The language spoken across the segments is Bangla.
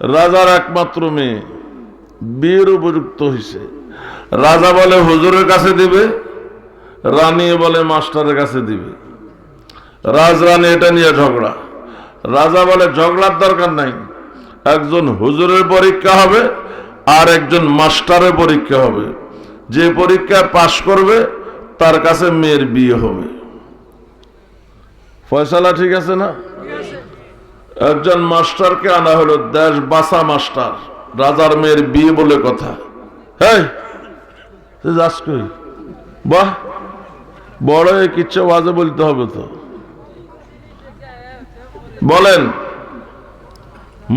রাজার একমাত্র মেয়ে বিয়ের উপযুক্ত হয়েছে রাজা বলে, হুজুরের কাছে দিবে, রানী বলে, মাস্টারের কাছে দিবে। রাজরানী এটা নিয়ে ঝগড়া। রাজা বলে, ঝগড়ার দরকার নাই। একজন হুজুরের পরীক্ষা হবে, আর একজন মাস্টারের পরীক্ষা হবে। যে পরীক্ষায় পাশ করবে, তার কাছে মেয়ের বিয়ে হবে। ফয়সালা ঠিক আছে না? একজন মাস্টারকে আনা হলো দেশ বাসা মাস্টার, রাজার মেয়ের বিয়ে বলে কথা। হ্যাঁ বাহ, বড় এক ইচ্ছে বাজে বলতে হবে তো। বলেন,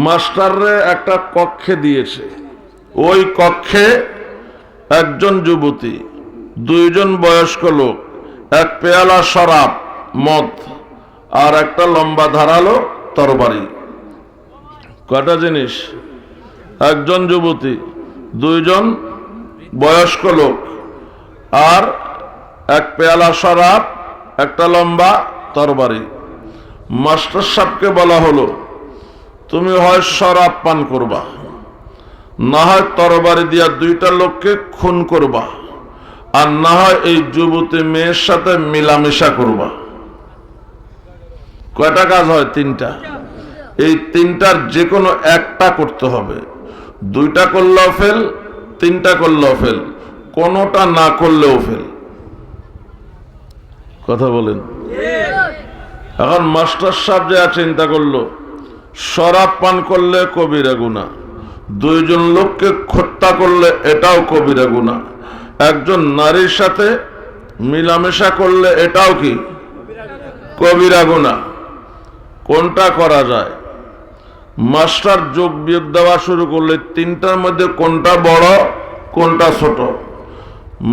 মাস্টাররে একটা কক্ষে দিয়েছে। ওই কক্ষে একজন যুবতী, দুইজন বয়স্ক লোক, এক পেয়ালা শরাব, মদ, আর একটা লম্বা ধারালো তরবারি। কয়টা জিনিস? একজন যুবতী, দুইজন বয়স্ক লোক, আর এক পেয়ালা শরাব, একটা লম্বা তরবারি। মাস্টার সাহেবকে বলা হলো, তুমি হয় শরাব পান করবা, না হয় তরবারি দিয়া দুইটা লোককে খুন করবা, আর না হয় এই যুবতী মেয়ের সাথে মিলামেশা করবা। কয়টা কাজ হয়? তিনটা। এই তিনটার যে কোনো একটা করতে হবে। দুইটা করলেও ফেল তিনটা করলেও ফেল কোনোটা না করলেও ফেল কথা বলেন। এখন মাস্টার সাহেব যা চিন্তা করল, শরাব পান করলে কবিরা গুণা দুইজন লোককে হত্যা করলে এটাও কবিরা গুণা একজন নারীর সাথে মিলামেশা করলে এটাও কি? কবিরা গুণা কোনটা করা যায়? মাস্টার যোগ বিয়োগ দেওয়া শুরু করলে তিনটার মধ্যে কোনটা বড়, কোনটা ছোট?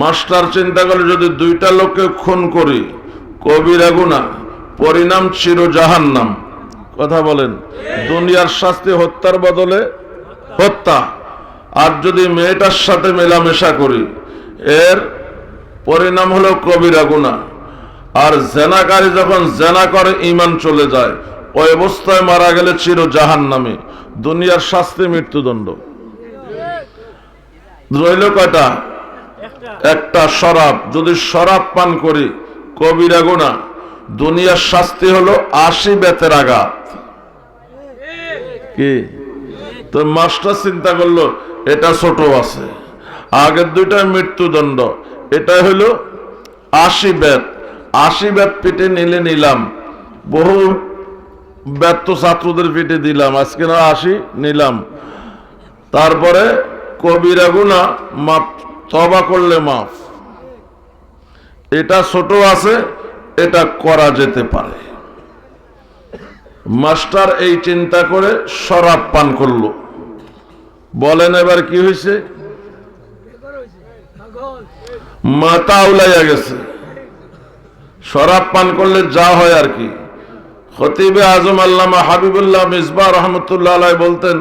মাস্টার চিন্তা করলে যদি দুইটা লোককে খুন করি কবিরা গুণা পরিণাম চির জাহান্নাম কথা বলেন। দুনিয়ার শাস্তি হত্যার বদলে হত্যা। আর যদি মেয়েটার সাথে মেলামেশা করি, এর পরিণাম হলো কবিরা গুণা আর জেনাকারী যখন জেনা করে ইমান চলে যায় ওই অবস্থায় মারা গেলে চির জাহান নামে দুনিয়ার শাস্তি, মৃত্যুদণ্ড। রইল কয়টা? একটা শরাব। যদি শরাব পান করি, কবিরা গুণা দুনিয়ার শাস্তি হলো আশি বেতের আঘাত। কি? তো মাস্টার চিন্তা করল, এটা ছোট আছে। আগের দুইটা মৃত্যুদণ্ড। এটা হলো আশি বেত। আশি বেত পিঠে নিলে নিলাম। বহু ব্যর্থ ছাত্রদের পিঠে দিলাম। আজকে না আশি নিলাম। তারপরে কবিরা গুণা মাপ তবা করলে মাফ। এটা ছোট আছে, এটা করা যেতে পারে। মাস্টার এই চিন্তা করে শরাব পান করল। বলেন এবার কি হয়েছে? মাথা উলাইয়া গেছে। শরাব পান করলে যা হয় আর কি। খতিবে আজম আল্লামা হাবিবুল্লাহ মিসবা রহমতুল্লাহ বলতেন,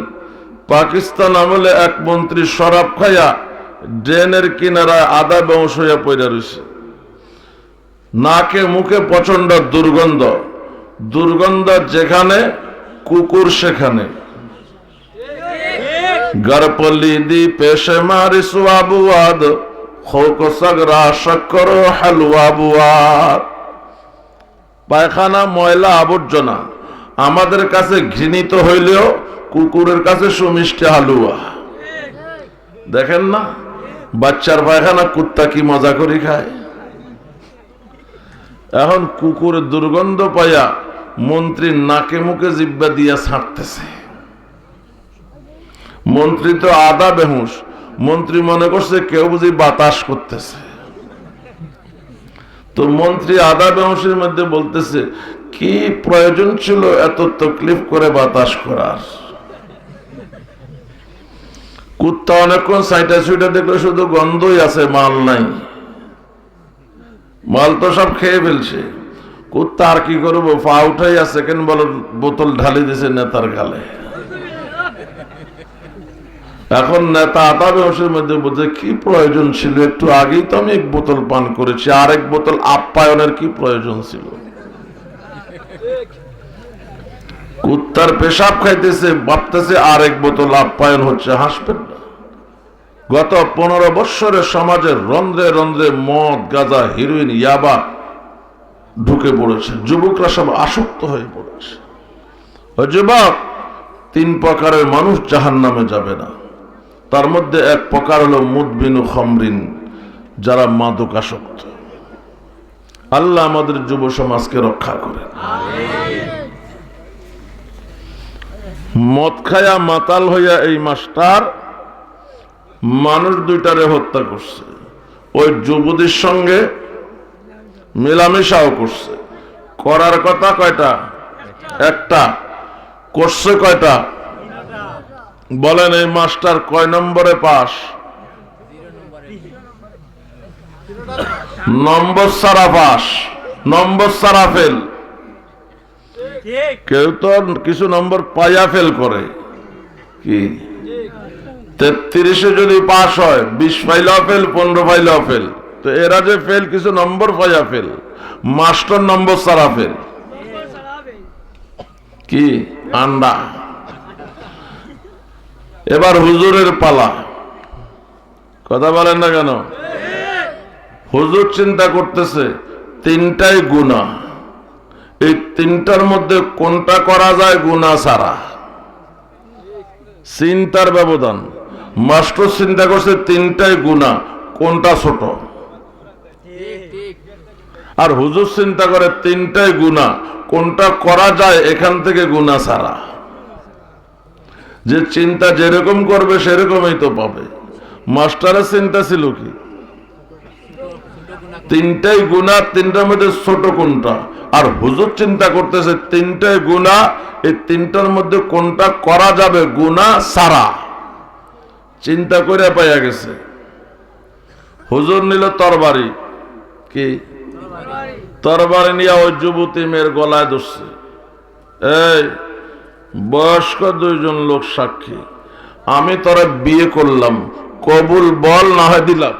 পাকিস্তান আমলে এক মন্ত্রী শরাব খাইয়া ড্রেনের কিনারায় আদা বংশ হইয়া পড়ে রয়েছে নাকে মুখে প্রচণ্ড দুর্গন্ধ। দুর্গন্ধ যেখানে, কুকুর সেখানে। গরপলি দি পেশে মারি সুয়াবুয়াদ খোক সগরা শক্কর হালুয়া বুয়াদ। পায়খানা, ময়লা, আবর্জনা। আমাদের কাছে ঘৃণিত হইলেও কুকুরের কাছে সুমিষ্টি হালুয়া। দেখেন না? বাচ্চার পায়খানা কুত্তা কি মজা করে খায়? এখন কুকুর দুর্গন্ধ পাইয়া মন্ত্রী নাকে মুখে জিব্বা দিয়া ছাড়তেছে। মন্ত্রী তো আদা বেহুশ। মন্ত্রী মনে করছে কেউ বুঝি বাতাস করতেছে। তো মন্ত্রী আদা বেহুশের মধ্যে বলতেছে, কি প্রয়োজন ছিল এত তকলিফ করে বাতাস করার? কুত্তা অনেকক্ষণ সাইটা সুইটা দেখলে শুধু গন্ধই আছে, মাল নাই। মাল তো সব খেয়ে ফেলছে। কুত্তা আর কি করব, পা উঠাই আছে, কেন বলো, বোতল ঢালি দিছে নেতার গালে। এখন নেতা আতা ব্যবসার মধ্যে বলছে, কি প্রয়োজন ছিল? একটু আগেই তো আমি এক বোতল পান করেছি, আর এক বোতল আপ্যায়নের কি প্রয়োজন ছিল? কুত্তার পেশাব খাইতেছে, ভাবতেছে, আর এক বোতল আপ্যায়ন হচ্ছে, হাসবেন না। গত পনেরো বৎসরে সমাজের রন্ধ্রে রন্ধ্রে মদ, গাঁজা, হিরোইন, ইয়াবা ঢুকে পড়েছে। যুবকরা সব আসক্ত হয়ে পড়েছে। ও যুবক, তিন প্রকারের মানুষ জাহান নামে যাবে না। তার মধ্যে এক প্রকার হলো মুদবিনু খমরিন, যারা মাদক আসক্ত আল্লাহ আমাদের যুব সমাজকে রক্ষা করেন। মদ খায়া মাতাল হইয়া এই মাস্টার মানুষ দুইটারে হত্যা করছে। ওই যুবতীর সঙ্গে মেলামেশাও করছে। করার কথা কয়টা? একটা। করছে কয়টা? বলেন এই মাস্টার কয় নম্বরে পাস? নম্বর সারা পাস। নম্বর সারা ফেল। কেউ তো কিছু নম্বর পাইয়া ফেল করে। কি? তেত্রিশে যদি পাস হয়, বিশ ফাইলেও ফেল, পনেরো ফাইলেও ফেল। তো এরা যে ফেল, কিছু নম্বর পাইয়া ফেল। মাস্টার নম্বর সারা ফেল। কি? আন্ডা। এবার হুজুরের পালা। কথা বলেন না কেন? হুজুর চিন্তা করতেছে, তিনটাই গুণা এই তিনটার মধ্যে কোনটা করা যায় গুণা সারা চিন্তার ব্যবধান। মাস্টার চিন্তা করছে তিনটাই গুণা কোনটা ছোট? আর হুজুর চিন্তা করে তিনটাই গুণা কোনটা করা যায় এখান থেকে গুণা সারা যে চিন্তা যেরকম করবে সেরকমই তো পাবে। মাস্টারের চিন্তা ছিল কি? তিনটাই গুণা, তিনটার মধ্যে ছোট কোনটা? আর হুজুর চিন্তা করতেছে, তিনটাই গুণা, এই তিনটার মধ্যে কোনটা করা যাবে? গুণা সারা। চিন্তা করে পাইয়া গেছে। হুজুর নিল তরবারি। কি? তরবারি নিয়ে ওই যুবতী মেয়ের গলায় ধরছে। এই বয়স্ক দুইজন লোক সাক্ষী। আমি তোরা বিয়ে করলাম। কবুল বল না হয় দিলাম।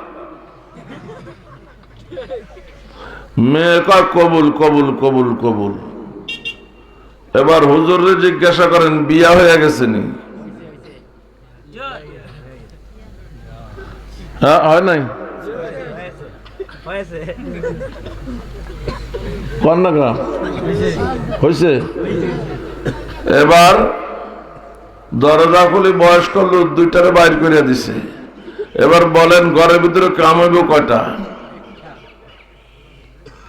মেয়ে কয় কবুল কবুল কবুল কবুল। এবার হুজুরে জিজ্ঞাসা করেন বিয়া হয়ে গেছে নি? হ্যাঁ হয় নাই? কন্যা হয়েছে? এবার দরজা খুলে বয়স্ক লোক দুইটারে বাইর করে দিছে। এবার বলেন, ঘরের ভিতরে কামাইব কয়টা?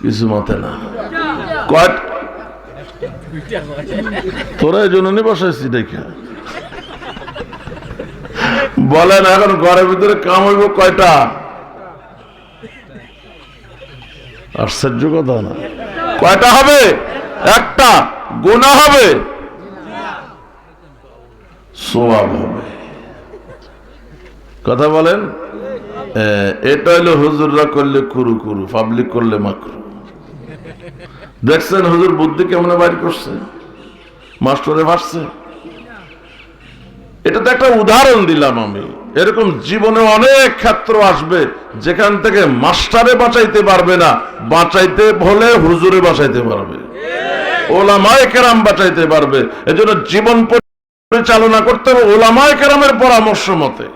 কিছু মতে না। কয় তোরা এই জন্য বসাইছি দেখে। বলেন, এখন ঘরের ভিতরে কামাইব কয়টা? আশ্চর্য কথা না। কয়টা হবে? একটা। গোনা হবে। সোয়াব হবে। কথা বলেন? এটা হলো হুজুররা করলে কুরু কুরু, পাবলিক করলে মাকরু। দেখছেন হুজুর বুদ্ধি কেমন বাইর করছে? মাস্টারে ভাসছে। এটা তো একটা উদাহরণ দিলাম আমি। এরকম জীবনে অনেক ক্ষেত্র আসবে, যেখান থেকে মাস্টারে বাঁচাইতে পারবে না, বাঁচাইতে হলে হুজুরে বাঁচাইতে পারবে। ওলামায় কেরাম বাঁচাইতে পারবে। এজন্য জীবন পরিচালনা করতে হবে ওলামায় কেরামের পরামর্শ মতে।